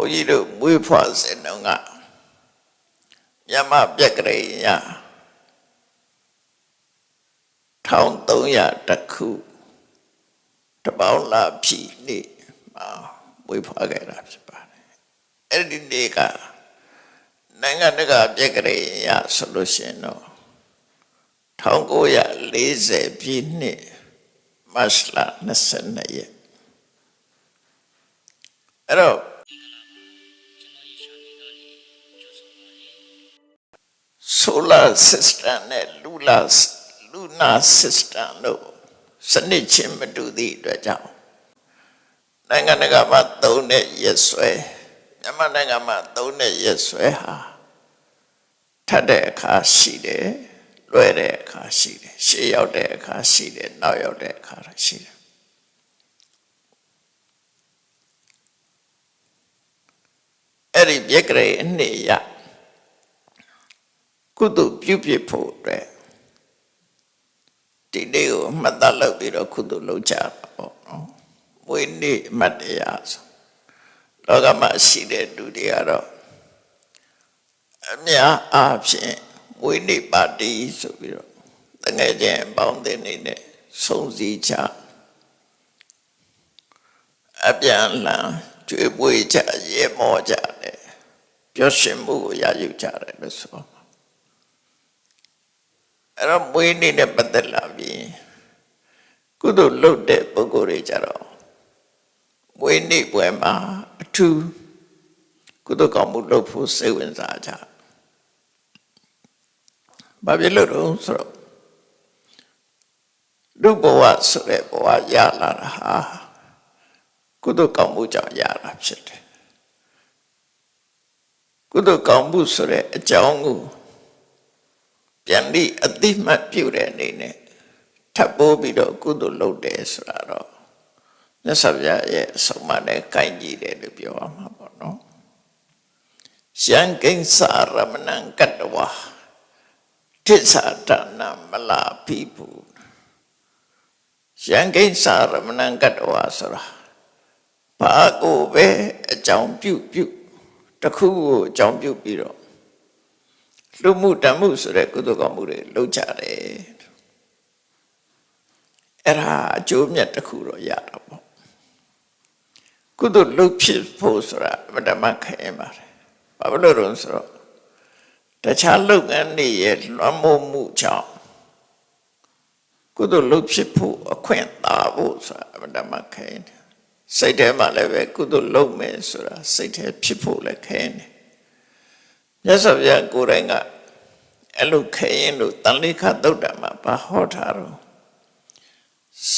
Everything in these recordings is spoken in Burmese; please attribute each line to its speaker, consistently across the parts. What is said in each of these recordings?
Speaker 1: ုန်းကြီးတို့မွေးဖွားစဉ်တုန်းကမြမပြက်ကလေးရ1300တခုတပေါင်းလာဖြီနေမှာမွေးဖွားခဲ့တာဖြစ်ပါတယ်အဲ့ဒီနေ့ကနိုင်ငံတကာပြက်ကလေးရဆိုလို့ရှိရင်တော့1940ပြည့်နှစ်မတ်လ22ရက်အဲ့တော့ solar system နဲ့ lunar lunar system တို့စနစ်ချင်းမတူသည့်အတွက်ကြောင့်နိုင်ငံတကာမှာသုံးတဲ့ရက်စွဲမြန်မာနိုင်ငံမှာသုံးတဲ့ရက်စွဲဟာထပ်တဲ့အခါရှိတယ်လွယ်တဲ့အခါရှိတယ်ရှေ့ရောက်တဲ့အခါရှိတယ်နောက်ရောက်တဲ့အခါရှိတယ်အဲ့ဒီပြက်ကလေးအနှစ်ရ ကုသိုလ်ပြုပြဖို့အတွက်ဒီနေ့ကိုအမှတ်သားလုပ်ပြီးတော့ကုသိုလ်လုပ်ကြတာပေါ့နော်။မွေးနေ့အမှတ်တရားဆိုလောကမှာရှိတဲ့လူတွေကတော့အများအားဖြင့်မွေးနေ့ပါတီဆိုပြီးတော့တငယ်ချင်းပေါင်းတဲ့နေနဲ့စုံစည်းကြအပြန်အလှန်ကြွေးပွေကြရေမောကြတယ်ပျော်ရွှင်မှုကိုရယူကြတယ်လို့ဆို အဲ့တော့မွေးနေ့နဲ့ပတ်သက်လာပြီးကုသိုလ်လုပ်တဲ့ပုဂ္ဂိုလ်တွေကြတော့မွေးနေ့ပွဲမှာအထူးကုသိုလ်ကောင်းမှုလုပ်ဖို့စိတ်ဝင်စားကြဘာဖြစ်လို့လဲဆိုတော့လူဘဝဆိုတဲ့ဘဝရလာတာဟာကုသိုလ်ကောင်းမှုကြောင့်ရတာဖြစ်တယ်ကုသိုလ်ကောင်းမှုဆိုတဲ့အကြောင်းကို ပြန်ပြီးအတိမတ်ပြုတဲ့အနေနဲ့ထပ်ပိုးပြီးတော့ကုသိုလ်လုပ်တယ်ဆိုတာတော့မြတ်စွာဘုရားရဲ့အဆုံးအမနဲ့ကိုင်ကြည့်တယ်လို့ပြောရမှာပေါ့နော်။ရှံကိဉ္စရမဏံကတ္တဝါတိစ္ဆာတနာမလာပိဘူးရှံကိဉ္စရမဏံကတ္တဝါဆိုတာဘာကိုပဲအကြောင်းပြုပြုတစ်ခုကိုအကြောင်းပြုပြီးတော့ လူမှုတမှုဆိုတဲ့ကုသိုလ်ကောင်းမှုတွေလုပ်ကြတယ်အဲ့ဒါအကျိုးမြတ်တစ်ခုတော့ရတာပေါ့ကုသိုလ်လုပ်ဖြစ်ဖို့ဆိုတာဗဒမခဲပါတယ်ဘာလို့လဲဆိုတော့တခြားလုပ်ငန်းတွေရဲ့လွှမ်းမိုးမှုကြောင့်ကုသိုလ်လုပ်ဖြစ်ဖို့အခွင့်သာဖို့ဆိုတာဗဒမခဲတယ်စိတ်ထဲမှာလည်းပဲကုသိုလ်လုပ်မယ်ဆိုတာစိတ်ထဲဖြစ်ဖို့လည်းခဲတယ် မြတ်စွာဘုရားကိုယ်တိုင်ကအဲ့လိုခဲရင်လို့တန်လိခသုတ်တံမှာဘာဟောထားတော့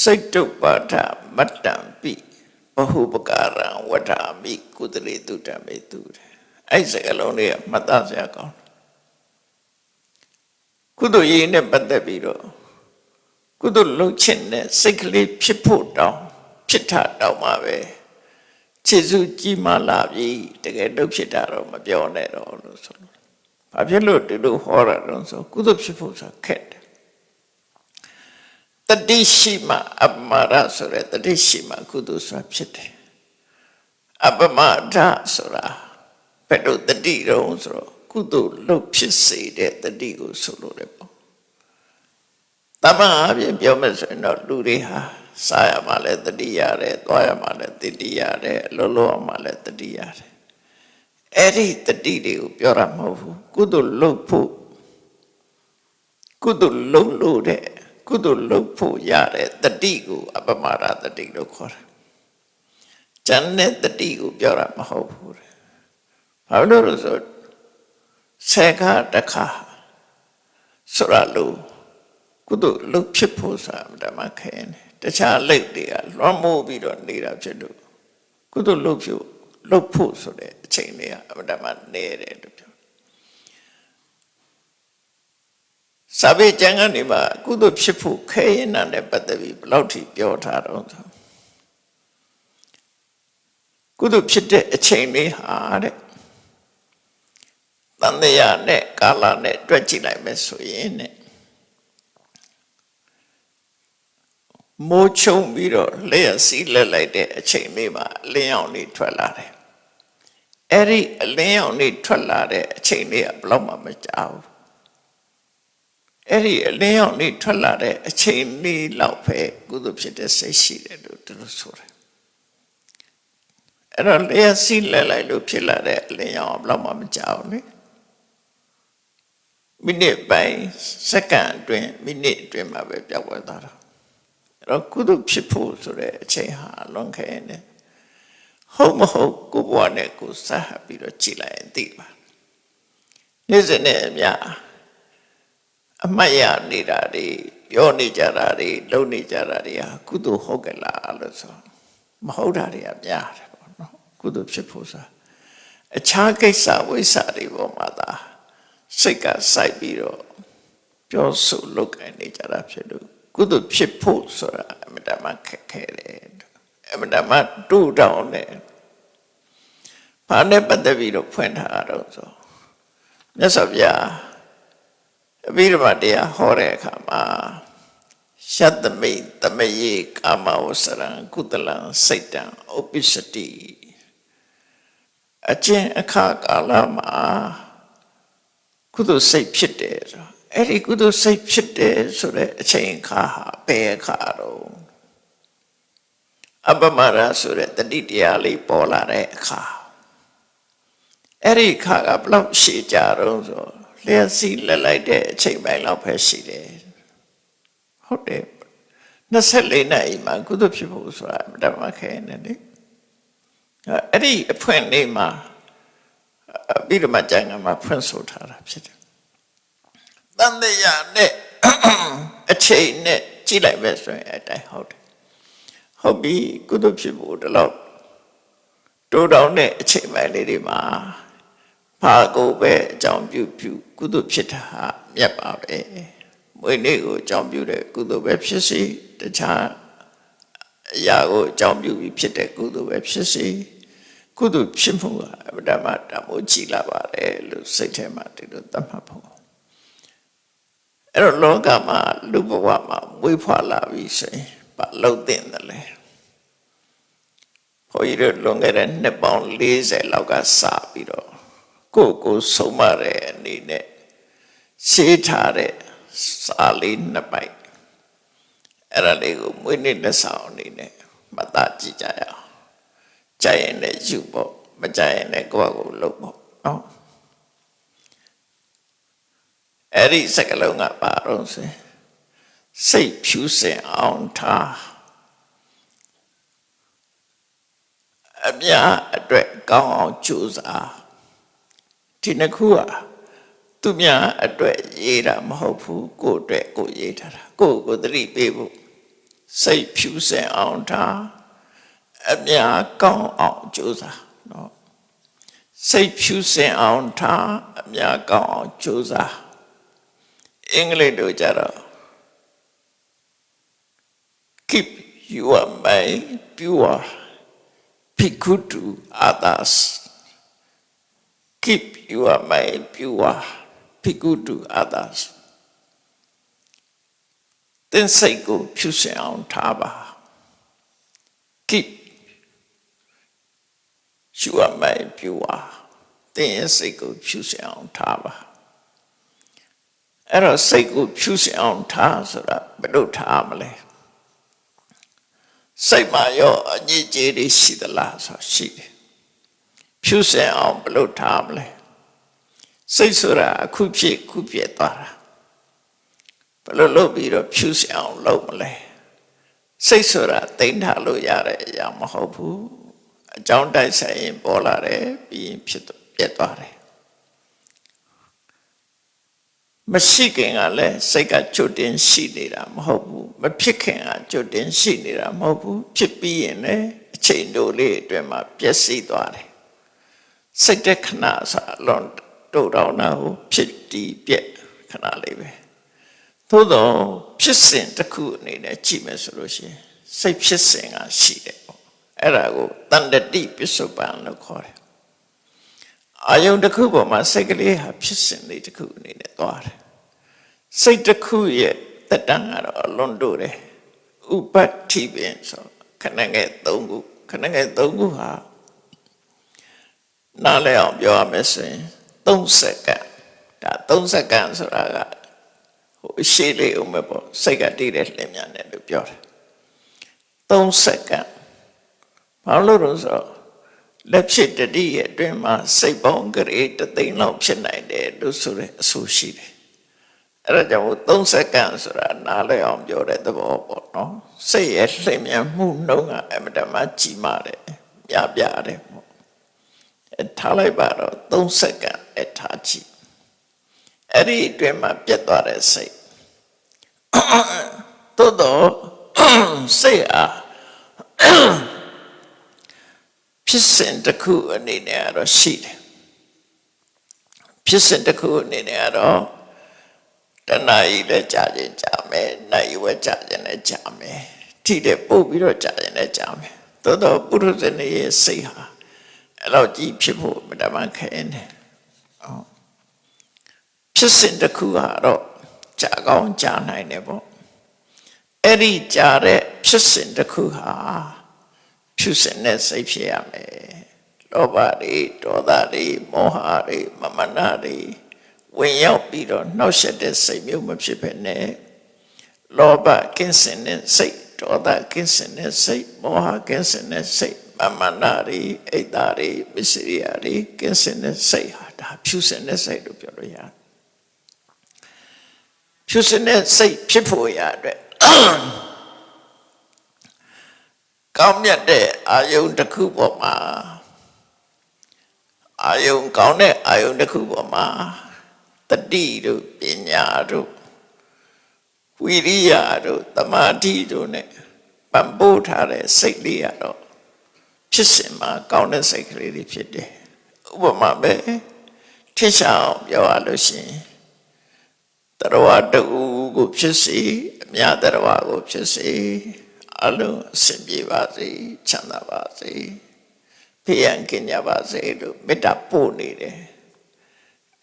Speaker 1: စိတ်တုပ္ပါဒမတ္တံပိဘဟုပကာရံဝဋ္ဌာမိကုသလေတုတ္တမေတုတဲ့အဲ့စကလုံးတွေကမှတ်သားစရာကောင်းတယ်ကုသိုလ်ရေးနဲ့ပတ်သက်ပြီးတော့ကုသိုလ်လုပ်ခြင်းနဲ့စိတ်ကလေးဖြစ်ဖို့တောင်းဖြစ်တာတောင်းမှာပဲ ခြေစုကြီးမှလာပြီတကယ်တော့ဖြစ်တာတော့မပြောနဲ့တော့လို့ဆိုလို့ဘာဖြစ်လို့ဒီလိုဟောတာတော့ဆိုကုသိုလ်ဖြစ်ဖို့ဆိုခက်တယ်တတိရှိမှအပမရဆိုတဲ့တတိရှိမှကုသိုလ်ဆိုတာဖြစ်တယ်အပမဒဆိုတာဘယ်လိုတတိတုံးဆိုတော့ကုသိုလ်လုပ်ဖြစ်စေတဲ့တတိကိုဆိုလို့တယ်ပေါ့တမန်အပြင်ပြောမယ်ဆိုရင်တော့လူတွေဟာ စားရမှလည်းတတိရတယ်သွားရမှလည်းတတိရတယ်လောလောမှလည်းတတိရတယ်အဲ့ဒီတတိတွေကိုပြောတာမဟုတ်ဘူးကုသိုလ်လုပ်ဖို့ကုသိုလ်လုပ်လို့တဲ့ကုသိုလ်လုပ်ဖို့ရတဲ့တတိကိုအပမရတတိလို့ခေါ်တယ်။ဉာဏ်နဲ့တတိကိုပြောတာမဟုတ်ဘူးတဲ့။ဘာလို့လဲဆိုဆေခါတခါဆိုရလို့ကုသိုလ်လုပ်ဖြစ်ဖို့ဆိုတာဓမ္မခဲတယ်။ တခြားလက်တွေကလွှမ်းမိုးပြီးတော့နေတာဖြစ်လို့ကုသိုလ်လုပ်ဖို့လုပ်ဖို့ဆိုတဲ့အချိန်တွေကအမှန်တမ်းနေတယ်လို့ပြောစာပေကျမ်းကနေမှာကုသိုလ်ဖြစ်ဖို့ခဲရင်နာနဲ့ပတ်သက်ပြီးဘယ်လောက်ထိပြောထားတော့ဆိုကုသိုလ်ဖြစ်တဲ့အချိန်လေးဟာတဲ့တန်တရားနဲ့ကာလနဲ့တွက်ကြည့်လိုက်မယ်ဆိုရင်တဲ့ မိုးချုံပြီးတော့လျှက်စီးလက်လိုက်တဲ့အချိန်လေးမှာလင်းအောင်လေးထွက်လာတယ်အဲ့ဒီအလင်းရောင်လေးထွက်လာတဲ့အချိန်လေးကဘယ်တော့မှမကြောက်ဘူးအဲ့ဒီအလင်းရောင်လေးထွက်လာတဲ့အချိန်လေးလောက်ပဲကုသိုလ်ဖြစ်တဲ့စိတ်ရှိတယ်လို့သူတို့ဆိုတယ်အဲ့တော့လျှက်စီးလဲလိုက်လို့ဖြစ်လာတဲ့အလင်းရောင်ကဘယ်တော့မှမကြောက်ဘူးလေမိနစ်ပိုင်းစက္ကန့်အတွင်းမိနစ်အတွင်းမှာပဲပြောက်သွားတာ အဲ့တော့ကုသိုလ်ဖြစ်ဖို့ဆိုတဲ့အချိန်ဟာလွန်ခဲ့နေတယ်ဟုတ်မဟုတ်ကိုဘွားနဲ့ကိုစားပြီးတော့ကြည်လိုက်ရင်သိပါနေ့စဉ်နဲ့အများအမှတ်ရနေတာတွေပြောနေကြတာတွေလုပ်နေကြတာတွေဟာကုသိုလ်ဟုတ်ကလားလို့ဆိုမဟုတ်တာတွေကများတယ်ပေါ့နော်ကုသိုလ်ဖြစ်ဖို့ဆိုအခြားကိစ္စဝိစ္စတွေပေါ်မှာသာစိတ်ကစိုက်ပြီးတော့ပြောဆိုလုပ်ကိုင်နေကြတာဖြစ်လို့ ကုသိုလ်ဖြစ်ဖို့ဆိုတာအမှန်တမ်းခက်ခဲတယ်အမှန်တမ်းတူတောင်းတယ်ဘာနဲ့ပတ်သက်ပြီးတော့ဖွင့်ထားတာတော့ဆိုမြတ်စွာဘုရားအဘိဓမ္မာတရားဟောတဲ့အခါမှာရှတ္တမိတ်တမယေကာမဝဆရံကုသလံစိတ်တံဥပ္ပစ္စတိအကျင့်အခါကာလမှာကုသိုလ်စိတ်ဖြစ်တယ်ဆို အဲ့ဒီကုသိုလ်စိတ်ဖြစ်တယ်ဆိုတဲ့အချိန်အခါဟာဘယ်အခါတော့အပမရဆိုတဲ့တတိတရားလေးပေါ်လာတဲ့အခါအဲ့ဒီအခါကဘလောက်ရှည်ကြတော့ဆိုလျှက်စီးလက်လိုက်တဲ့အချိန်ပိုင်းလောက်ပဲရှိတယ်ဟုတ်တယ်24နာရီမှာကုသဖြစ်ဖို့ဆိုတာဓမ္မခဲနေတယ်အဲ့ဒီအဖွင့်လေးမှာပြီးတော့မှကျန်ကမှာဖွင့်ဆိုထားတာဖြစ်တယ် တန်တရားနဲ့အချိန်နဲ့ကြည့်လိုက်ပဲဆိုရင်အတိုင်းဟုတ်တယ်ဟုတ်ပြီကုသဖြစ်ဖို့တလောက်တိုးတောင်းတဲ့အချိန်ပိုင်းလေးတွေမှာဘာကိုပဲအကြောင်းပြုပြုကုသိုလ်ဖြစ်တာမြတ်ပါပဲမွေနေ့ကိုအကြောင်းပြုတဲ့ကုသိုလ်ပဲဖြစ်စီတခြားအရာကိုအကြောင်းပြုပြီးဖြစ်တဲ့ကုသိုလ်ပဲဖြစ်စီကုသိုလ်ဖြစ်မှုကအဗ္ဗဓမ္မတမိုးကြည်လာပါတယ်လို့စိတ်ထဲမှာဒီလိုသတ်မှတ်ဖို့ အဲ့တော့လောကမှာလူဘဝမှာမွေးဖွားလာပြီဆိုရင်ဘာလို့တင်တယ်လဲဘုန်းကြီးတို့လွန်ခဲ့တဲ့နှစ်ပေါင်း40လောက်ကစပြီးတော့ကိုယ့်ကိုဆုံးမတဲ့အနေနဲ့ရှေးထားတဲ့စာလေးနှစ်ပိုက်အဲ့ဒါလေးကိုမွေးနေ့လက်ဆောင်အနေနဲ့မသားကြည့်ကြရအောင်ကြိုက်ရင်လည်းယူပေါ့မကြိုက်ရင်လည်းကိုယ့်ကိုယ်လုပ်ပေါ့နော် အဲ့ဒီစကလုံးကပါတော့စေစိတ်ဖြူစင်အောင်ထားအမြအတွက်ကောင်းအောင်ကြိုးစားဒီနှစ်ခုဟာသူများအတွက်ရေးတာမဟုတ်ဘူးကိုယ့်အတွက်ကိုယ်ရေးထားတာကိုယ့်ကိုယ်သတိပေးဖို့စိတ်ဖြူစင်အောင်ထားအများကောင်းအောင်ကြိုးစားနော်စိတ်ဖြူစင်အောင်ထားအများကောင်းအောင်ကြိုးစား အင်္ဂလိပ်လိုကြတော့ keep your mind pure be good to others keep your mind pure be good to others သင်စိတ်ကိုဖြူစင်အောင်ထားပါ keep your mind pure သင်ရဲ့စိတ်ကိုဖြူစင်အောင်ထားပါ အဲ့တော့စိတ်ကိုဖြူစင်အောင်ထားဆိုတာဘယ်လိုထားမလဲစိတ်မှာရောအညစ်အကြေးတွေရှိသလားဆိုရှိတယ်ဖြူစင်အောင်ဘယ်လိုထားမလဲစိတ်ဆိုတာအခုဖြစ်ခုပြည့်သွားတာဘယ်လိုလုပ်ပြီးတော့ဖြူစင်အောင်လုပ်မလဲစိတ်ဆိုတာတိမ့်ထားလို့ရတဲ့အရာမဟုတ်ဘူးအကြောင်းတိုက်ဆိုင်ရင်ပေါ်လာတယ်ပြီးရင်ဖြစ်ပြတ်သွားတယ် မရှိခင်ကလည်းစိတ်ကကြွတင်ရှိနေတာမဟုတ်ဘူးမဖြစ်ခင်ကကြွတင်ရှိနေတာမဟုတ်ဘူးဖြစ်ပြီးရင်လည်းအချိန်တိုလေးအတွင်းမှာပျက်စီးသွားတယ်စိတ်တဲ့ခဏဆိုအလွန်တို့တော်နာကိုဖြစ်တီးပြက်ခဏလေးပဲသို့တော့ဖြစ်စဉ်တစ်ခုအနေနဲ့ကြည့်မယ်ဆိုလို့ရှိရင်စိတ်ဖြစ်စဉ်ကရှိတယ်ပေါ့အဲ့ဒါကိုတန်တတိပစ္စုပန်လို့ခေါ်တယ် အာယုန်တစ်ခုပေါ်မှာစိတ်ကလေးဟာဖြစ်စဉ်လေးတစ်ခုအနေနဲ့သွားတယ်စိတ်တစ်ခုရဲ့တက်တန်းကတော့အလွန်တို့တယ်ဥပတ္တိပင်ဆိုခဏငယ်၃ခုခဏငယ်၃ခုဟာနားလည်အောင်ပြောရမယ်ဆိုရင်3စက္ကန့်ဒါ3စက္ကန့်ဆိုတာကဟိုအရှိလေးဦးမယ်ပေါ့စိတ်ကတည်တဲ့လင်းမြန်တယ်လို့ပြောတယ်3စက္ကန့်ဘာလို့လဲဆိုတော့ လက်ဖြစ်တတိရဲ့အတွင်းမှာစိတ်ပေါင်းကလေးတစ်သိန်းလောက်ဖြစ်နိုင်တယ်လို့ဆိုတဲ့အဆိုရှိတယ်အဲ့ဒါကြောင့်3စက္ကန့်ဆိုတာနားလည်အောင်ပြောတဲ့သဘောပေါ့နော်စိတ်ရဲ့လင်းမြန်မှုနှုန်းကအမတမကြီးမားတယ်ပြပြတယ်ပေါ့အဲထားလိုက်ပါတော့3စက္ကန့်အထားကြည့်အဲ့ဒီအတွင်းမှာပြတ်သွားတဲ့စိတ်သို့တော့စိတ်အား ဖြစ်စဉ်တစ်ခုအနေနဲ့ကတော့ရှိတယ်ဖြစ်စဉ်တစ်ခုအနေနဲ့ကတော့တဏှာကြီးလည်းကြာခြင်းကြာမယ်နိုင်ဝဲကြာခြင်းလည်းကြာမယ်ထိတဲ့ပို့ပြီးတော့ကြာခြင်းလည်းကြာမယ်သို့တော့ပုရုဇဉ်ရဲ့စိတ်ဟာအဲ့လောက်ကြီးဖြစ်ဖို့မတမန်ခဲနေဟုတ်ဖြစ်စဉ်တစ်ခုကတော့ကြာကောင်းကြာနိုင်တယ်ပေါ့အဲ့ဒီကြာတဲ့ဖြစ်စဉ်တစ်ခုဟာ ဖြူစင်တဲ့စိတ်ဖြစ်ရမယ်လောဘတွေဒေါသတွေမောဟတွေမမနာတွေဝင်ရောက်ပြီးတော့နှောက်ယှက်တဲ့စိတ်မျိုးမဖြစ်ဘဲနဲ့လောဘကင်းစင်တဲ့စိတ်ဒေါသကင်းစင်တဲ့စိတ်မောဟကင်းစင်တဲ့စိတ်မမနာတွေအိတ်သားတွေမစ္စရိယာတွေကင်းစင်တဲ့စိတ်ဟာဒါဖြူစင်တဲ့စိတ်လို့ပြောလို့ရတယ်ဖြူစင်တဲ့စိတ်ဖြစ်ဖို့ရအတွက် ကောင်းမြတ်တဲ့အာယုန်တစ်ခုပေါ်မှာအာယုန်ကောင်းတဲ့အာယုန်တစ်ခုပေါ်မှာတတိတို့ပညာတို့ဝိရိယတို့တမာတိတို့ ਨੇ ပံ့ပိုးထားတဲ့စိတ်လေးရတော့ဖြစ်စဉ်မှာကောင်းတဲ့စိတ်ကလေးတွေဖြစ်တယ်ဥပမာပဲထစ်ချအောင်ပြောရလို့ရှိရင်တရဝတူကိုဖြစ်စီအမြတရဝကိုဖြစ်စီ အလုံးအဆင်ပြေပါစေချမ်းသာပါစေဖေယံကင်ကြပါစေလို့မေတ္တာပို့နေတယ်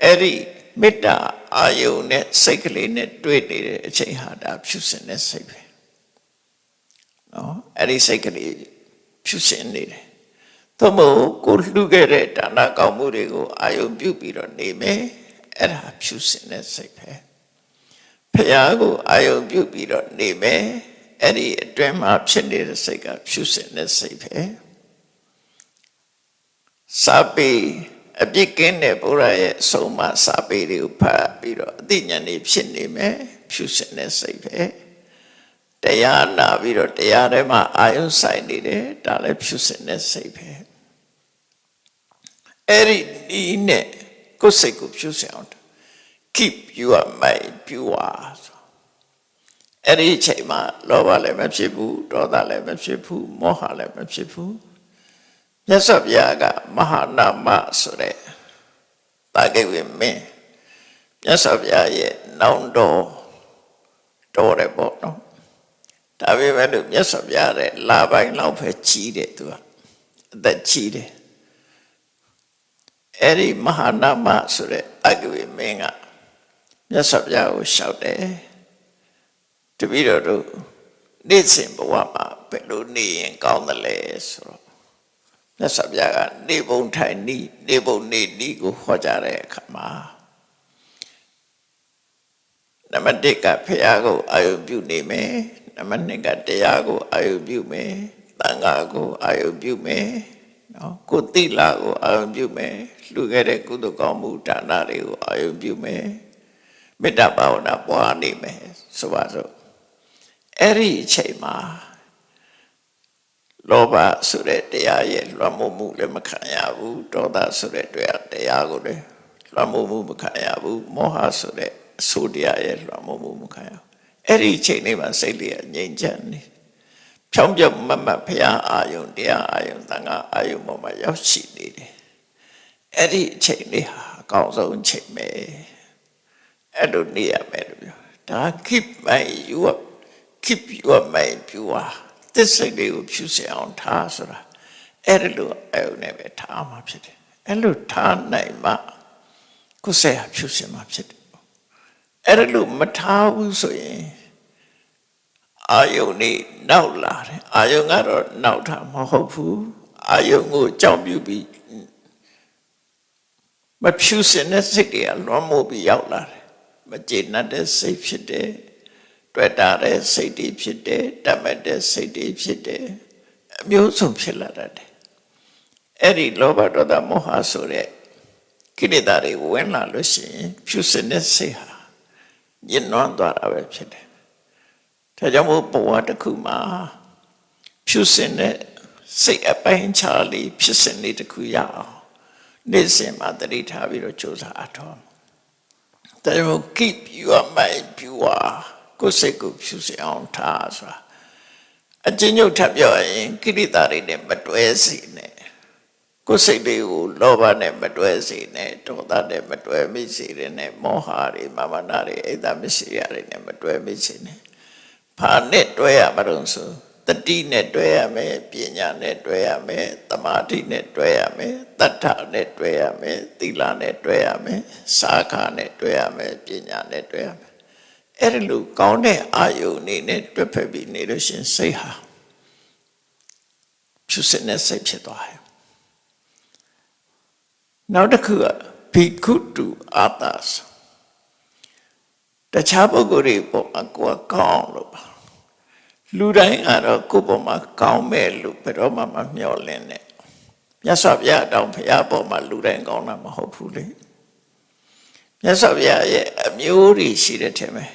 Speaker 1: အဲ့ဒီမေတ္တာအာယုန်နဲ့စိတ်ကလေးနဲ့တွေ့နေတဲ့အချိန်ဟာဒါဖြူစင်တဲ့စိတ်ပဲနော်အဲ့ဒီစိတ်ကလေးဖြူစင်နေတယ်သို့မဟုတ်ကိုလှူခဲ့တဲ့ဒါနကောင်းမှုတွေကိုအာယုန်ပြုပြီးတော့နေမယ်အဲ့ဒါဖြူစင်တဲ့စိတ်ပဲဖခင်ကိုအာယုံပြုတ်ပြီးတော့နေမယ် အဲ့ဒီအတွင်းမှာဖြစ်နေတဲ့စိတ်ကဖြူစင်တဲ့စိတ်ပဲစာပေအပြစ်ကင်းတဲ့ဘုရားရဲ့အဆုံးအမစာပေတွေကိုဖတ်ပြီးတော့အသိဉာဏ်တွေဖြစ်နေမယ်ဖြူစင်တဲ့စိတ်ပဲတရားနာပြီးတော့တရားထဲမှာအာယုံဆိုင်နေတယ်ဒါလည်းဖြူစင်တဲ့စိတ်ပဲအဲ့ဒီဒီနဲ့ကိုယ်စိတ်ကိုဖြူစင်အောင် keep your mind pure အဲ့ဒီအချိန်မှာလောဘလည်းမဖြစ်ဘူးဒေါသလည်းမဖြစ်ဘူးမောဟလည်းမဖြစ်ဘူးမြတ်စွာဘုရားကမဟာနာမဆိုတဲ့တာဂိဝေမင်းမြတ်စွာဘုရားရဲ့နောင်တော်တော်တယ်ပေါ့နော်ဒါပေမဲ့လို့မြတ်စွာဘုရားရဲ့လာပိုင်းလောက်ပဲကြီးတယ်သူကအသက်ကြီးတယ်အဲ့ဒီမဟာနာမဆိုတဲ့တာဂိဝေမင်းကမြတ်စွာဘုရားကိုလျှောက်တယ် တပည့်တော်တို့နေ့စဉ်ဘဝမှာဘယ်လိုနေရင်ကောင်းသလဲဆိုတော့မြတ်စွာဘုရားကနေဘုံထိုင်နီးနေဘုံနေနီးကိုဟောကြားတဲ့အခါမှာနံပါတ်1ကဖះကိုအာယုပြုနေမယ်နံပါတ်2ကတရားကိုအာယုပြုမယ်သံဃာကိုအာယုပြုမယ်နော်ကိုတိလာကိုအာယုပြုမယ်လှူခဲ့တဲ့ကုသိုလ်ကောင်းမှုဒါနတွေကိုအာယုပြုမယ်မေတ္တာဘာဝနာပွားနေမယ်ဆိုပါစို့ အဲ့ဒီအချိန်မှာလောဘဆိုတဲ့တရားရဲ့လွှမ်းမိုးမှုလည်းမခံရဘူးဒေါသဆိုတဲ့တရားတရားကိုလည်းလွှမ်းမိုးမှုမခံရဘူးမောဟဆိုတဲ့အဆိုးတရားရဲ့လွှမ်းမိုးမှုမခံရဘူးအဲ့ဒီအချိန်လေးမှာစိတ်လေးကငြိမ်ချမ်းနေဖြောင်းပြမတ်မတ်ဖရာအာယုံတရားအာယုံသံဃာအာယုံပေါ်မှာရောက်ရှိနေတယ်အဲ့ဒီအချိန်လေးဟာအကောင်းဆုံးအချိန်ပဲအဲ့လိုနေရမယ်လို့ပြောဒါ keep my you up keep your mind pure သစ္စိတ်လေးကိုဖြူစင်အောင်ထားဆိုတာအဲ့လိုအဲ့လိုနဲ့ပဲထားမှာဖြစ်တယ်အဲ့လိုထားနိုင်မှကိုယ်စိတ်ဟာဖြူစင်မှာဖြစ်တယ်အဲ့လိုမထားဘူးဆိုရင်အာယုန်นี่နောက်လာတယ်အာယုန်ကတော့နောက်တာမဟုတ်ဘူးအာယုန်ကိုကြောက်ပြုပြီးမဖြူစင်တဲ့စိတ်တွေကလွန်မိုးပြီးရောက်လာတယ်မကျေနပ်တဲ့စိတ်ဖြစ်တယ် တွေ့တာတဲ့စိတ်တွေဖြစ်တယ်တတ်မဲ့တဲ့စိတ်တွေဖြစ်တယ်အမျိုးစုံဖြစ်လာတတ်တယ်အဲ့ဒီလောဘဒေါသမောဟဆိုတဲ့ကိလေသာတွေဝင်လာလို့ရှိရင်ဖြူစင်တဲ့စိတ်ဟာညှဉ်းနှွမ်းသွားတာပဲဖြစ်တယ်ဒါကြောင့်မို့ဘဝတစ်ခုမှာဖြူစင်တဲ့စိတ်အပိုင်းခြားလေးဖြစ်စင်လေးတစ်ခုရအောင်နေ့စဉ်မှာတတိထားပြီးတော့ကြိုးစားအထောက်ဒါကြောင့် keep your mind pure ကိုယ်စိတ်ကိုဖြူစင်အောင်ထားဆိုတာအကျဉ်းချုပ်ထပ်ပြောရင်ကိရိတာတွေနဲ့မတွဲစီနဲ့ကိုယ်စိတ်တွေကိုလောဘနဲ့မတွဲစီနဲ့ဒေါသနဲ့မတွဲမိစေနဲ့မောဟတွေမာမနာတွေအိတ်သမရှိရတွေနဲ့မတွဲမိစေနဲ့ဘာနဲ့တွဲရမလို့ဆိုတတိနဲ့တွဲရမယ်ပညာနဲ့တွဲရမယ်တမာတိနဲ့တွဲရမယ်တတ္ထနဲ့တွဲရမယ်သီလနဲ့တွဲရမယ်စာခနဲ့တွဲရမယ်ပညာနဲ့တွဲရမယ် အဲ့ဒီလိုကောင်းတဲ့အာယုန်နေနဲ့တွဲဖက်ပြီးနေလို့ရှရင်စိတ်ဟာဖြူစင်တဲ့စိတ်ဖြစ်သွားတယ်နောက်တစ်ခုကဘိက္ခုတုအာသစတခြားပုဂ္ဂိုလ်တွေပေါ်မှာကိုယ်ကကောင်းလို့ပါလူတိုင်းကတော့ကိုယ့်ပေါ်မှာကောင်းမဲ့လို့ဘယ်တော့မှမမျှော်လင့်နဲ့မြတ်စွာဘုရားတောင်ဘုရားပေါ်မှာလူတိုင်းကောင်းတာမဟုတ်ဘူးလေမြတ်စွာဘုရားရဲ့အမျိုးတွေရှိတဲ့ထဲမှာ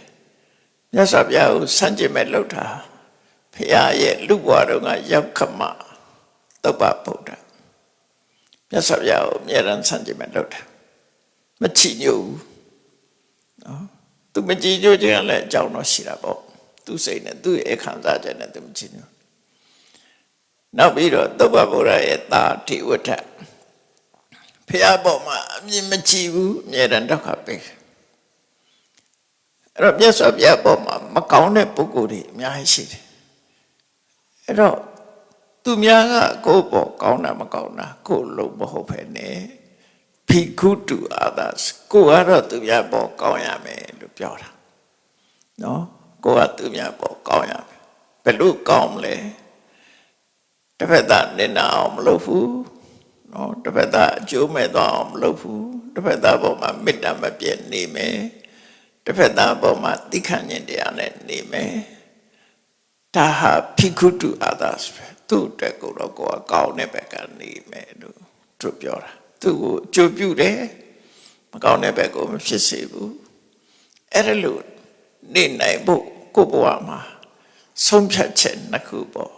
Speaker 1: မြတ်စွာဘုရားကိုစန့်ကျင်မဲ့လှုပ်တာဘုရားရဲ့လူဘွားတော်ကရောက်ခမတုပ္ပဗုဒ္ဓမြတ်စွာဘုရားကိုအမြဲတမ်းစန့်ကျင်မဲ့လှုပ်တာမချီညို့ဘူးနော်သူမကြည်ညို့ခြင်းလည်းအကြောင်းတော့ရှိတာပေါ့သူစိတ်နဲ့သူ့ရဲ့ခံစားချက်နဲ့သူမချင်ဘူးနောက်ပြီးတော့သုဘဗုဒ္ဓရဲ့တာထိဝဋ္ဌဖះပေါ်မှာအမြင်မကြည့်ဘူးအမြဲတမ်းဒုက္ခပဲ အဲ့တော့မြတ်စွာဘုရားပေါ်မှာမကောင်းတဲ့ပုဂ္ဂိုလ်တွေအများကြီးရှိတယ်အဲ့တော့သူများကကိုယ့်ပေါ်ကောင်းတာမကောင်းတာကိုယ်လုံးမဟုတ်ဖ ೇನೆ ဖိကုတုအာသစကိုယ်ကတော့သူများပေါ်ကောင်းရမယ်လို့ပြောတာနော်ကိုယ်ကသူများပေါ်ကောင်းရမယ်ဘယ်လို့ကောင်းမလဲတစ်ဖက်သားနင်နာအောင်မလုပ်ဘူးနော်တစ်ဖက်သားအကျိုးမဲ့သွားအောင်မလုပ်ဘူးတစ်ဖက်သားပေါ်မှာမေတ္တာမပြည့်နေမယ် တစ်ဖက်သားပေါ်မှာတိခဏ်ဉ္တရားနဲ့နေမယ်ဒါဟာဖိကုတုအာသစပဲသူ့အတွက်ကိုတော့ကိုယ်ကကောင်းတဲ့ဘက်ကနေမယ်လို့သူပြောတာသူ့ကိုအကျိုးပြုတယ်မကောင်းတဲ့ဘက်ကိုမဖြစ်စေဘူးအဲ့ဒါလို့နေနိုင်ဖို့ကိုယ့်ဘဝမှာဆုံးဖြတ်ချက်နှစ်ခုပေါ့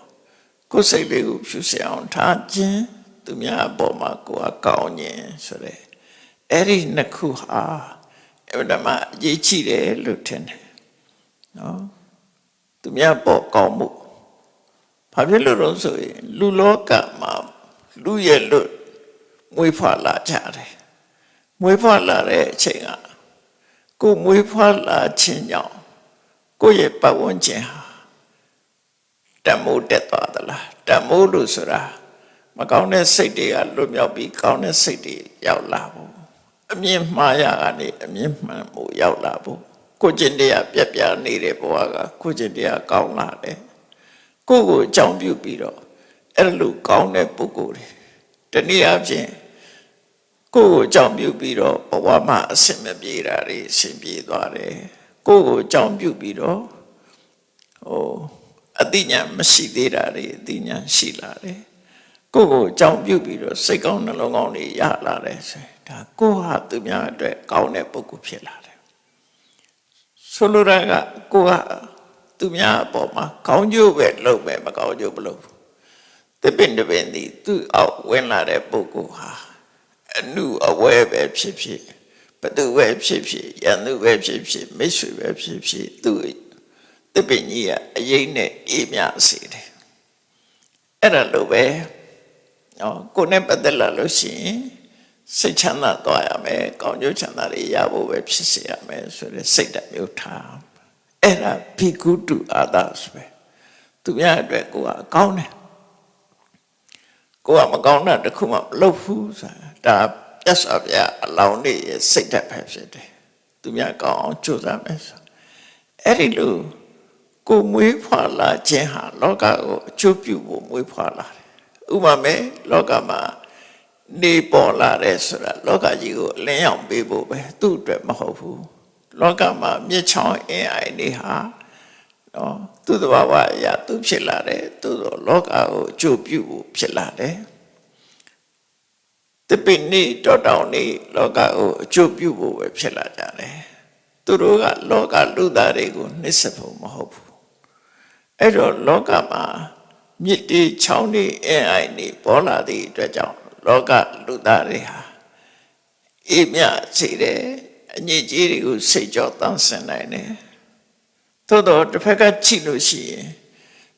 Speaker 1: ကိုယ်စိတ်လေးကိုဖြူစင်အောင်ထားခြင်းသူများအပေါ်မှာကိုယ်ကကောင်းခြင်းဆိုတဲ့အဲ့ဒီနှစ်ခုဟာ အဲ့ဒါမှအရေးကြီးတယ်လို့ထင်တယ်နော်သူများပေါ်ကောင်းမှုဘာဖြစ်လို့လဲဆိုရင်လူလောကမှာလူရဲ့လွတ်မွေးဖွားလာကြတယ်မွေးဖွားလာတဲ့အချိန်ကကိုမွေးဖွားလာခြင်းကြောင့်ကိုယ့်ရဲ့ပတ်ဝန်းကျင်ဟာတမိုးတက်သွားသလားတမိုးလို့ဆိုတာမကောင်းတဲ့စိတ်တွေကလွတ်မြောက်ပြီးကောင်းတဲ့စိတ်တွေရောက်လာဖို့ အမြင်မှားရကနေအမြင်မှန်မှုရောက်လာဖို့ကိုကျင်တရားပြက်ပြနေတဲ့ဘဝကကိုကျင်တရားကောင်းလာတယ်ကိုကိုအကြောင်းပြုပြီးတော့အဲ့လိုကောင်းတဲ့ပုဂ္ဂိုလ်တွေတနည်းအားဖြင့်ကိုကိုအကြောင်းပြုပြီးတော့ဘဝမှာအဆင်မပြေတာတွေအဆင်ပြေသွားတယ်ကိုကိုအကြောင်းပြုပြီးတော့ဟိုအတိညာမရှိသေးတာတွေအတိညာရှိလာတယ်ကိုကိုအကြောင်းပြုပြီးတော့စိတ်ကောင်းနှလုံးကောင်းတွေရလာတယ်ဆိုရင် ဒါကိုဟာသူများအတွက်ကောင်းတဲ့ပုဂ္ဂိုလ်ဖြစ်လာတယ်ဆိုလိုတာကကိုဟာသူများအပေါ်မှာကောင်းကျိုးပဲလုပ်မယ်မကောင်းကျိုးမလုပ်ဘူးတပင်တပင်ဒီသူ့အောက်ဝင်လာတဲ့ပုဂ္ဂိုလ်ဟာအနုအဝဲပဲဖြစ်ဖြစ်ဘသူပဲဖြစ်ဖြစ်ရန်သူပဲဖြစ်ဖြစ်မိတ်ဆွေပဲဖြစ်ဖြစ်သူတပင်ကြီးကအရေးနဲ့အေးမြစေတယ်အဲ့ဒါလိုပဲနော်ကိုနဲ့ပတ်သက်လာလို့ရှိရင် စိတ်ချမ်းသာသွားရမယ်ကောင်းကျိုးချမ်းသာတွေရဖို့ပဲဖြစ်စေရမယ်ဆိုတဲ့စိတ်ဓာတ်မျိုးထားအဲ့ဒါဘိကုတုအာသဆိုပဲသူများအတွက်ကိုကကောင်းတယ်ကိုကမကောင်းတာတခုမှမလုပ်ဘူးဆိုတာဒါပြတ်စွာပြအလောင်းလေးရဲ့စိတ်ဓာတ်ပဲဖြစ်တယ်သူများကောင်းအောင်ကြိုးစားမယ်ဆိုအဲ့ဒီလိုကိုမွေးဖွာလာခြင်းဟာလောကကိုအကျိုးပြုဖို့မွေးဖွာလာတယ်ဥပမာမဲ့လောကမှာ နေပေါ်လာတယ်ဆိုတာလောကကြီးကိုအလင်းရောင်ပေးဖို့ပဲသူ့အတွက်မဟုတ်ဘူးလောကမှာမြေချောင်းအင်းအိုင်တွေဟာနော်သူ့တဘာဝအရာသူဖြစ်လာတယ်သူ့တော့လောကကိုအကျိုးပြုဖို့ဖြစ်လာတယ်တပိနေတောတောင်နေလောကကိုအကျိုးပြုဖို့ပဲဖြစ်လာကြတယ်သူတို့ကလောကလူသားတွေကိုနှိစ္စဖို့မဟုတ်ဘူးအဲ့တော့လောကမှာမြစ်တီချောင်းတွေအင်းအိုင်တွေပေါ်လာသည့်အတွက်ကြောင့် လောကလူသားတွေဟာအေးမြစေတယ်အညစ်အကြေးတွေကိုစိတ်ကြောတန်းဆင်နိုင်တယ်သို့တော့တစ်ဖက်ကကြည့်လို့ရှိရင်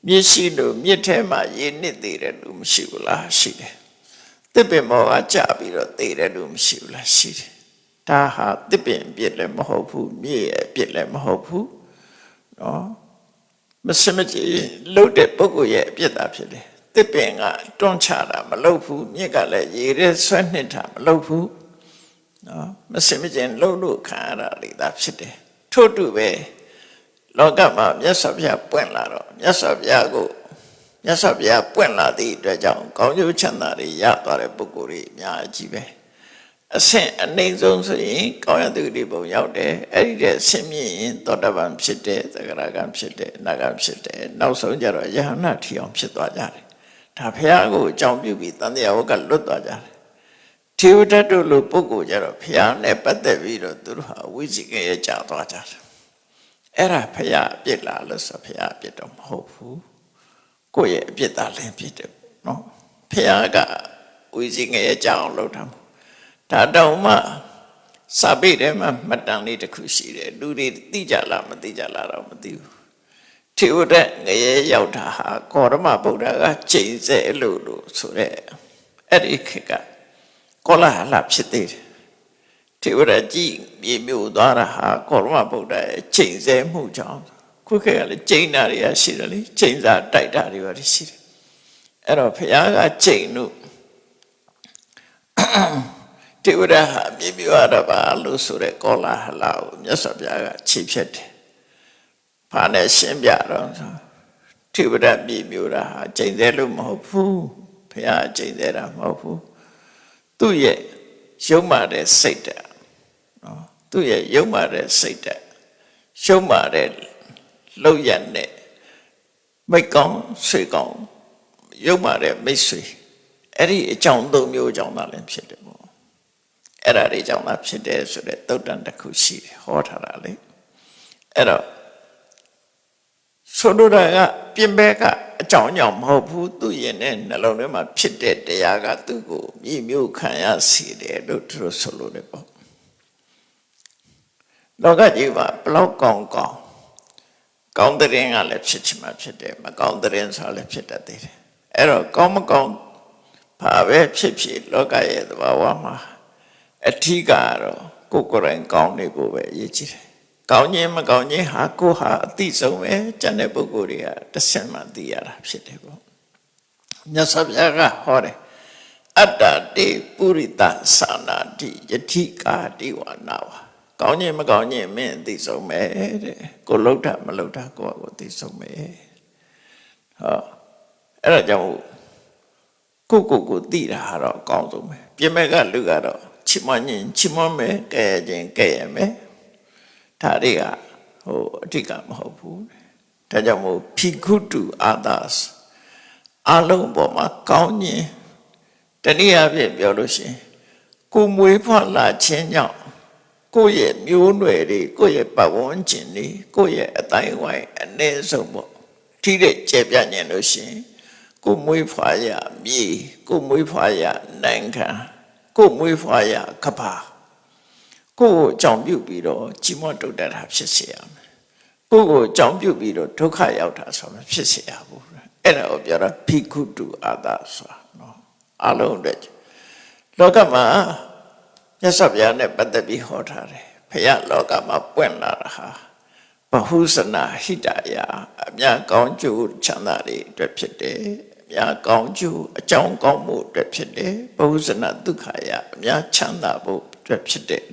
Speaker 1: မြစ်ရှိလို့မြစ်ထဲမှာရေနစ်သေးတယ်လို့မရှိဘူးလားရှိတယ်တစ်ပင်မောကကြပြီးတော့သေးတယ်လို့မရှိဘူးလားရှိတယ်ဒါဟာတစ်ပင်အပြစ်လည်းမဟုတ်ဘူးမြစ်ရဲ့အပြစ်လည်းမဟုတ်ဘူးနော်မစမကြီးလှုပ်တဲ့ပုဂ္ဂိုလ်ရဲ့အပြစ်သာဖြစ်တယ် တစ်ပင်ကတွန်းချတာမလုပ်ဘူးမြစ်ကလည်းရေထဲဆွဲနှစ်တာမလုပ်ဘူးနော်မစမကြီးလှုပ်လို့ခံရတာလေသာဖြစ်တယ်ထို့တူပဲလောကမှာမြတ်စွာဘုရားပွင့်လာတော့မြတ်စွာဘုရားကိုမြတ်စွာဘုရားပွင့်လာသည့်အတွက်ကြောင့်ကောင်းကျိုးချမ်းသာတွေရသွားတဲ့ပုဂ္ဂိုလ်တွေအများကြီးပဲအဆင့်အနှိမ့်ဆုံးဆိုရင်ကောင်းရသူတွေပုံရောက်တယ်အဲ့ဒီတဲ့ဆင့်မြင့်ရင်သောတပန်ဖြစ်တယ်သဂရကံဖြစ်တယ်အနာကံဖြစ်တယ်နောက်ဆုံးကြတော့ယဟနာထီအောင်ဖြစ်သွားကြတယ် ဒါဘုရားကိုအကြောင်းပြုပြီးတန်တရားဝကလွတ်သွားကြတယ်ထေဝတ္တတို့လိုပုဂ္ဂိုလ်ကြတော့ဘုရားနဲ့ပတ်သက်ပြီးတော့သူတို့ဟာဝိဇိကရဲ့ကြာသွားကြတယ်အဲ့ဒါဘုရားအပြစ်လားလို့ဆိုဘုရားအပြစ်တော့မဟုတ်ဘူးကိုယ့်ရဲ့အပြစ်သားလည်းဖြစ်တယ်နော်ဘုရားကဝိဇိကရဲ့ကြာအောင်လုပ်တာမဟုတ်ဒါတော့မှစာပေထဲမှာမှတ်တမ်းလေးတစ်ခုရှိတယ်လူတွေသိကြလားမသိကြလားတော့မသိဘူး ထေဝဒငရေရောက်တာဟာကောရမဗုဒ္ဓကချိန်ဆဲလို့လို့ဆိုတဲ့အဲ့ဒီခေတ်ကကောလာဟလဖြစ်သေးတယ်ထေဝဒကြီးမြေမြို့သွားတာဟာကောရမဗုဒ္ဓရဲ့ချိန်ဆဲမှုကြောင့်ခုခေတ်ကလည်းချိန်တာတွေကရှိတယ်လေချိန်စာတိုက်တာတွေပါရှိတယ်အဲ့တော့ဘုရားကချိန်လို့တေဝရဟာမြေမြရတာပါလို့ဆိုတဲ့ကောလာဟလာကိုမြတ်စွာဘုရားကခြေဖြတ်တယ်။ ဘာနဲ့ရှင်းပြတော့ဆိုတေဝရမြေမြရာဟာကျိန်သေးလို့မဟုတ်ဘူး။ဘုရားကျိန်သေးတာမဟုတ်ဘူး။သူ့ရဲ့ယုံမာတဲ့စိတ်တက်နော်သူ့ရဲ့ယုံမာတဲ့စိတ်တက်ရှုံးမာတဲ့လောက်ရတဲ့မိတ်ကောင်းဆွေကောင်းယုံမာတဲ့မိတ်ဆွေအဲ့ဒီအကြောင်းသုံးမျိုးအကြောင်းသားလည်းဖြစ်တယ်ပေါ့အဲ့ဒါတွေကြောင့်သာဖြစ်တယ်ဆိုတဲ့သုတ်တန်တစ်ခုရှိတယ်ဟောထားတာလေအဲ့တော့ ဆိုလိုတာကပြင်ဘက်ကအကြောင်းကြောင့်မဟုတ်ဘူးသူရင်တဲ့နှလုံးထဲမှာဖြစ်တဲ့တရားကသူ့ကိုမြည်မျိုးခံရစေတယ်လို့သူတို့ဆိုလိုတယ်ပေါ့လောကကြီးမှာဘလောက်ကောင်းကောင်းကောင်းတဲ့ရင်ကလည်းဖြစ်ချင်မှဖြစ်တယ်မကောင်းတဲ့ရင်ဆိုလည်းဖြစ်တတ်သေးတယ်အဲ့တော့ကောင်းမကောင်းဘာပဲဖြစ်ဖြစ်လောကရဲ့သဘာဝမှာအထီးကတော့ကိုယ်ကိုယ်တိုင်ကောင်းနေဖို့ပဲအရေးကြီးတယ်။ ကောင်းခြင်းမကောင်းခြင်းဟာကိုယ်ဟာအသိဆုံးပဲကျန်တဲ့ပုဂ္ဂိုလ်တွေကတစ်ဆင့်မှသိရတာဖြစ်တယ်ပေါ့။မြတ်စွာဘုရားကဟောတယ်အတ္တတေပုရိသသာနာတိယတိကာတိဝနာဝကောင်းခြင်းမကောင်းခြင်းမင်းအသိဆုံးပဲတဲ့ကိုလှုပ်တာမလှုပ်တာကိုယ့်အကိုသိဆုံးပဲဟောအဲ့ဒါကြောင့်ကိုကိုကိုသိတာကတော့အကောင်းဆုံးပဲပြင်မဲ့ကလူကတော့ချစ်မညင်ချစ်မမဲကဲခြင်းကဲရမယ် ဒါတွေကဟိုအဓိကမဟုတ်ဘူးဒါကြောင့်မို့ဖိကုတုအာသတ်အလုံးပေါ်မှာကောင်းခြင်းတနည်းအားဖြင့်ပြောလို့ရှိရင်ကိုမွေးဖွားလာခြင်းကြောင့်ကိုယ့်ရဲ့မျိုးနွယ်တွေကိုယ့်ရဲ့ပတ်ဝန်းကျင်တွေကိုယ့်ရဲ့အတိုင်းဝိုင်းအ ਨੇ ဆုံးပေါ့ထိတဲ့ကျေပြညင်လို့ရှိရင်ကိုမွေးဖွားရမြေကိုမွေးဖွားရနိုင်ငံကိုမွေးဖွားရကဘာ ကိုကိုအကြောင်းပြုပြီးတော့ကြီးမွတ်တုတ်တက်တာဖြစ်စေရမယ်ကိုကိုအကြောင်းပြုပြီးတော့ဒုက္ခရောက်တာဆိုမှဖြစ်စေရဘူးအဲ့ဒါကိုပြောတာဖိကုတုအာသဆိုတာနော်အလုံးအတွက်လောကမှာမြတ်စွာဘုရားနဲ့ပတ်သက်ပြီးဟောထားတယ်ဖခင်လောကမှာပွင့်လာတာဟာဘဟုစနာဟိတယအများကောင်းကျိုးချမ်းသာတွေအတွက်ဖြစ်တယ်အများကောင်းကျိုးအကြောင်းကောင်းမှုအတွက်ဖြစ်တယ်ဘဟုစနာဒုက္ခယအများချမ်းသာဖို့အတွက်ဖြစ်တယ်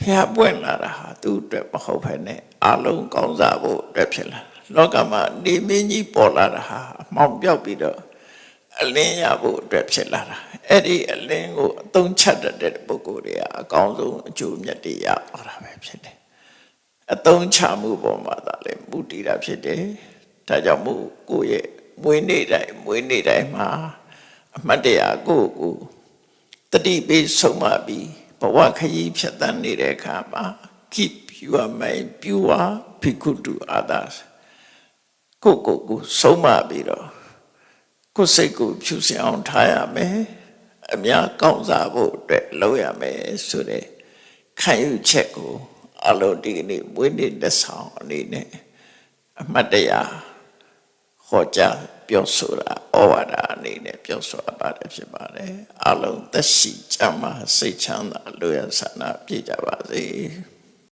Speaker 1: ဖះပွင့်လာတာဟာသူ့အတွက်မဟုတ်ဘဲနဲ့အလုံးကောင်းစားဖို့အတွက်ဖြစ်လာလောကမှာနေမင်းကြီးပေါ်လာတာဟာအမှောင်ပြောက်ပြီးတော့အလင်းရဖို့အတွက်ဖြစ်လာတာအဲ့ဒီအလင်းကိုအသုံးချတတ်တဲ့ပုဂ္ဂိုလ်တွေကအကောင်းဆုံးအကျိုးမြတ်တွေရသွားတာပဲဖြစ်တယ်အသုံးချမှုပေါ်မှာသာလေမူတည်တာဖြစ်တယ်ဒါကြောင့်မို့ကိုယ့်ရဲ့မွေးနေ့တိုင်းမွေးနေ့တိုင်းမှာအမှတ်တရကိုယ့်ကိုယ်တတိပေးဆုံးမပြီး ဘဝခရီးဖြတ်သန်းနေတဲ့အခါမှာ keep your mind pure bhikkhu to others ကိုယ့်ကိုယ်ကိုဆုံးမပြီးတော့ကိုယ်စိတ်ကိုဖြူစင်အောင်ထားရမယ်အများကောင်းစားဖို့အတွက်လုပ်ရမယ်ဆိုတဲ့ခံယူချက်ကိုအလုံးဒီကနေ့မွေးနေ့လက်ဆောင်အနေနဲ့အမှတ်တရ ဟောကြားပြောဆိုတာဩဝါဒအနေနဲ့ပြောဆိုအပ်ပါတယ်ဖြစ်ပါတယ်အလုံးသက်ရှိချမ်းသာစိတ်ချမ်းသာလူရဆန္ဒပြည့်ကြပါစေ